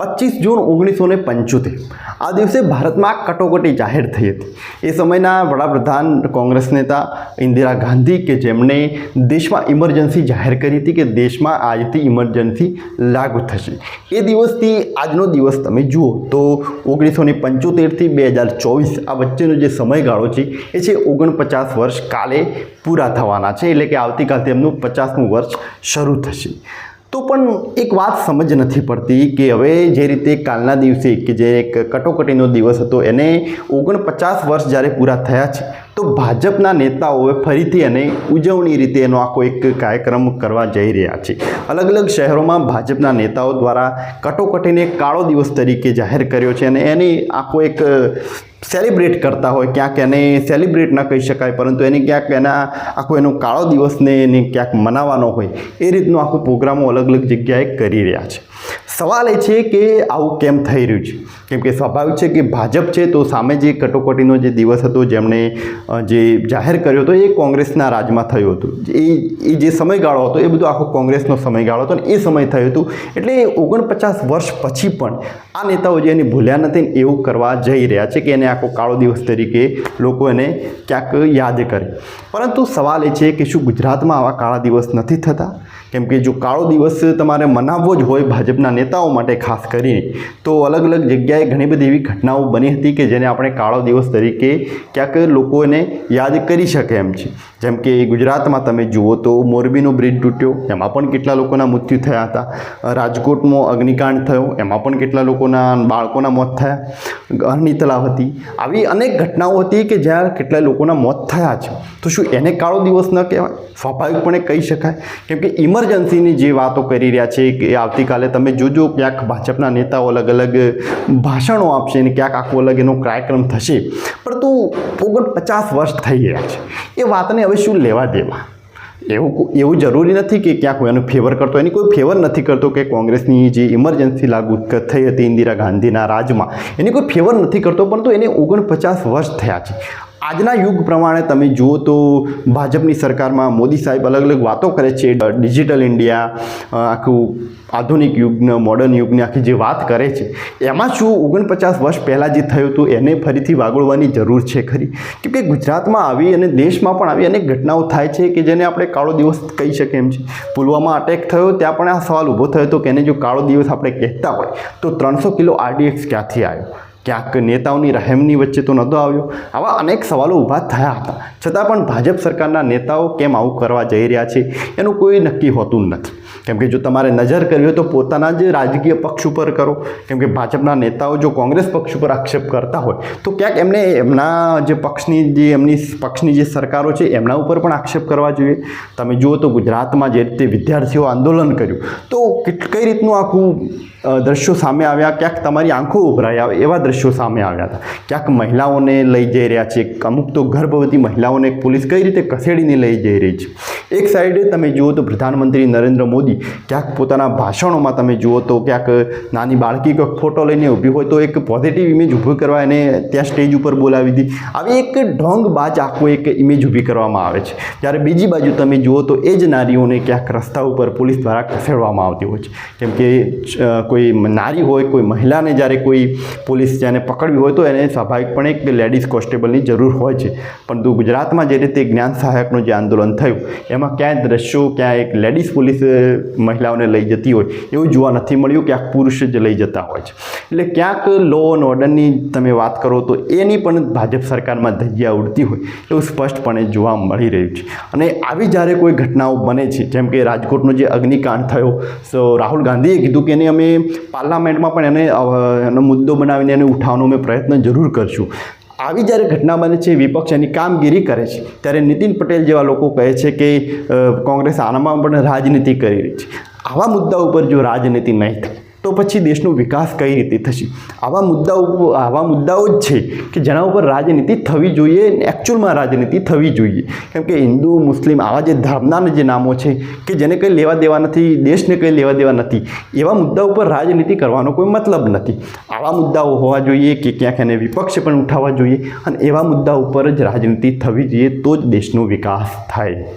પચીસ જૂન ઓગણીસો ને પંચોતેર. આ દિવસે ભારતમાં કટોકટી જાહેર થઈ હતી. એ સમયના વડાપ્રધાન કોંગ્રેસ નેતા ઇન્દિરા ગાંધી કે જેમણે દેશમાં ઇમરજન્સી જાહેર કરી હતી કે દેશમાં આજથી ઇમરજન્સી લાગુ થશે. એ દિવસથી આજનો દિવસ તમે જુઓ તો ઓગણીસો ને પંચોતેરથી બે હજાર ચોવીસ આ વચ્ચેનો જે સમયગાળો છે, એ છે ઓગણપચાસ વર્ષ કાલે પૂરા થવાના છે. એટલે કે આવતીકાલથી એમનું પચાસમું વર્ષ શરૂ થશે. તો પણ એક વાત સમજ નથી પડતી કે હવે જે રીતે કાલના દિવસે કે જે એક કટોકટીનો દિવસ હતો, એને ઓગણપચાસ વર્ષ જ્યારે પૂરા થયા છે, તો ભાજપના નેતાઓએ ફરીથી એને ઉજવણી રીતે એનો આખો એક કાર્યક્રમ કરવા જઈ રહ્યા છે. અલગ અલગ શહેરોમાં ભાજપના નેતાઓ દ્વારા કટોકટીને કાળો દિવસ તરીકે જાહેર કર્યો છે અને એની આખો એક સેલિબ્રેટ કરતા હોય ક્યાંક એને સેલિબ્રેટ ન કહી શકાય, પરંતુ એને ક્યાંક એના આખો એનો કાળો દિવસને એને ક્યાંક મનાવવાનો હોય, એ રીતનો આખો પ્રોગ્રામો અલગ અલગ જગ્યાએ કરી રહ્યા છે. સવાલ એ છે કે આવું કેમ થઈ રહ્યું છે? કેમ કે સ્વાભાવિક છે કે ભાજપ છે તો સામે જે કટોકટીનો જે દિવસ હતો જેમણે જે જાહેર કર્યો હતો એ કોંગ્રેસના રાજમાં થયું હતું. એ એ જે સમયગાળો હતો એ બધો આખો કોંગ્રેસનો સમયગાળો હતો ને એ સમય થયું હતું. એટલે ઓગણપચાસ વર્ષ પછી પણ આ નેતાઓ જે એને ભૂલ્યા નથી ને એવું કરવા જઈ રહ્યા છે કે એને આખો કાળો દિવસ તરીકે લોકો એને ક્યાંક યાદ કરે. પરંતુ સવાલ એ છે કે શું ગુજરાતમાં આવા કાળા દિવસ નથી થતા? કેમ કે જો કાળો દિવસ તમારે મનાવવો જ હોય ભાજપના નેતાઓ માટે ખાસ કરીને, તો અલગ અલગ જગ્યાએ ઘણી બધી એવી ઘટનાઓ બની હતી કે જેને આપણે કાળો દિવસ તરીકે ક્યાંક લોકો એને યાદ કરી શકે એમ છે. જેમ કે ગુજરાતમાં તમે જુઓ તો મોરબીનો બ્રિજ તૂટ્યો, એમાં પણ કેટલા લોકોના મૃત્યુ થયા હતા. રાજકોટમાં અગ્નિકાંડ થયો, એમાં પણ કેટલા લોકોના બાળકોના મોત થયા, ઘરની તલાવ હતી. આવી અનેક ઘટનાઓ હતી કે જ્યાં કેટલા લોકોના મોત થયા છે. તો શું એને કાળો દિવસ ન કહેવાય? સ્વાભાવિકપણે કહી શકાય. કેમ કે ઇમરજન્સીની જે વાતો કરી રહ્યા છે કે આવતીકાલે તમે જોજો ક્યાંક ભાજપના નેતાઓ અલગ અલગ ભાષણો આપશે અને ક્યાંક આખો અલગ એનો કાર્યક્રમ થશે. પરંતુ ઓગણપચાસ વર્ષ થઈ ગયા છે. એ વાતને હવે શું લેવા દેવા? એવું એવું જરૂરી નથી કે ક્યાંક એનું ફેવર કરતો, એની કોઈ ફેવર નથી કરતો કે કોંગ્રેસની જે ઇમરજન્સી લાગુ થઈ હતી ઇન્દિરા ગાંધીના રાજમાં. એની કોઈ ફેવર નથી કરતો, પરંતુ એને ઓગણપચાસ વર્ષ થયા છે. આજના યુગ પ્રમાણે તમે જુઓ તો ભાજપની સરકારમાં મોદી સાહેબ અલગ અલગ વાતો કરે છે. ડિજિટલ ઇન્ડિયા આખું આધુનિક યુગને, મોડર્ન યુગની આખી જે વાત કરે છે. એમાં શું ઓગણપચાસ વર્ષ પહેલાં જે થયું હતું એને ફરીથી વાગોળવાની જરૂર છે ખરી? કેમ કે ગુજરાતમાં આવી અને દેશમાં પણ આવી અનેક ઘટનાઓ થાય છે કે જેને આપણે કાળો દિવસ કહી શકીએ એમ છે. પુલવામા અટેક થયો, ત્યાં પણ આ સવાલ ઊભો થયો હતો કે એને જો કાળો દિવસ આપણે કહેતા હોય, તો ત્રણસો કિલો આરડીએક્સ ક્યાંથી આવ્યો? ક્યાંક નેતાઓની રહેમની વચ્ચે તો નહોતો આવ્યો. આવા અનેક સવાલો ઊભા થયા હતા. છતાં પણ ભાજપ સરકારના નેતાઓ કેમ આવું કરવા જઈ રહ્યા છે, એનું કોઈ નક્કી હોતું નથી. કેમ કે જો તમારે નજર કરવી હોય તો પોતાના જ રાજકીય પક્ષ ઉપર કરો. કેમ કે ભાજપના નેતાઓ જો કોંગ્રેસ પક્ષ ઉપર આક્ષેપ કરતા હોય, તો ક્યાંક એમને એમના જે પક્ષની જે એમની પક્ષની જે સરકારો છે, એમના ઉપર પણ આક્ષેપ કરવા જોઈએ. તમે જુઓ તો ગુજરાતમાં જે રીતે વિદ્યાર્થીઓ આંદોલન કર્યું, તો કઈ રીતનું આખું દ્રશ્યો સામે આવ્યા? ક્યાંક તમારી આંખો ઉભરાઈ આવે એવા દ્રશ્યો સામે આવ્યા હતા. ક્યાંક મહિલાઓને લઈ જઈ રહ્યા છે અમુક તો ગર્ભવતી મહિલાઓને પોલીસ કઈ રીતે ખસેડીને લઈ જઈ રહી છે? એક સાઈડે તમે જુઓ તો પ્રધાનમંત્રી નરેન્દ્ર મોદી, ક્યાંક પોતાના ભાષણોમાં તમે જુઓ તો ક્યાંક નાની બાળકી ફોટો લઈને ઊભી હોય તો એક પોઝિટિવ ઇમેજ ઊભી કરવા એને ત્યાં સ્ટેજ ઉપર બોલાવી દીધી આવી એક ઢોંગ બાજ આખો એક ઇમેજ ઊભી કરવામાં આવે છે. જ્યારે બીજી બાજુ તમે જુઓ તો એ જ નારીઓને ક્યાંક રસ્તા ઉપર પોલીસ દ્વારા ખસેડવામાં આવતી હોય છે. કેમ કે કોઈ નારી હોય, કોઈ મહિલાને જ્યારે કોઈ પોલીસ જેને પકડવી હોય તો એને સ્વાભાવિકપણે એક લેડીઝ કોન્સ્ટેબલની જરૂર હોય છે. પરંતુ ગુજરાતમાં જે રીતે જ્ઞાન સહાયકનું જે આંદોલન થયું, એમાં ક્યાંય દ્રશ્યો, ક્યાંય એક લેડીઝ પોલીસ મહિલાઓને લઈ જતી હોય, એવું જોવા નથી મળ્યું, ક્યાંક પુરુષ જ લઈ જતા હોય છે. એટલે ક્યાંક લો એન્ડ ઓર્ડરની તમે વાત કરો તો એની પણ ભાજપ સરકારમાં ધજિયા ઉડતી હોય, એવું સ્પષ્ટપણે જોવા મળી રહ્યું છે. અને આવી જ્યારે કોઈ ઘટનાઓ બને છે, જેમ કે રાજકોટનો જે અગ્નિકાંડ થયો તો રાહુલ ગાંધીએ કીધું કે એને અમે પાર્લામેન્ટમાં પણ એને એનો મુદ્દો બનાવીને એને ઉઠાવવાનો મેં પ્રયત્ન જરૂર કરશું. આવી જ્યારે ઘટના બને છે, વિપક્ષ એની કામગીરી કરે છે, ત્યારે નીતિન પટેલ જેવા લોકો કહે છે કે કોંગ્રેસ આનામાં પણ રાજનીતિ કરી રહી છે. આવા મુદ્દા ઉપર જો રાજનીતિ નહીં થાય તો પછી દેશનો વિકાસ કઈ રીતે થશે? આવા મુદ્દાઓ આવા મુદ્દાઓ જ છે કે જેના ઉપર રાજનીતિ થવી જોઈએ એકચ્યુઅલમાં રાજનીતિ થવી જોઈએ. કેમ કે હિન્દુ, મુસ્લિમ આવા જે ધર્મના જે નામો છે કે જેને કંઈ લેવા દેવા નથી, દેશને કંઈ લેવા દેવા નથી, એવા મુદ્દા ઉપર રાજનીતિ કરવાનો કોઈ મતલબ નથી. આવા મુદ્દાઓ હોવા જોઈએ કે ક્યાંક એને વિપક્ષ પણ ઉઠાવવા જોઈએ અને એવા મુદ્દા ઉપર જ રાજનીતિ થવી જોઈએ તો જ દેશનો વિકાસ થાય.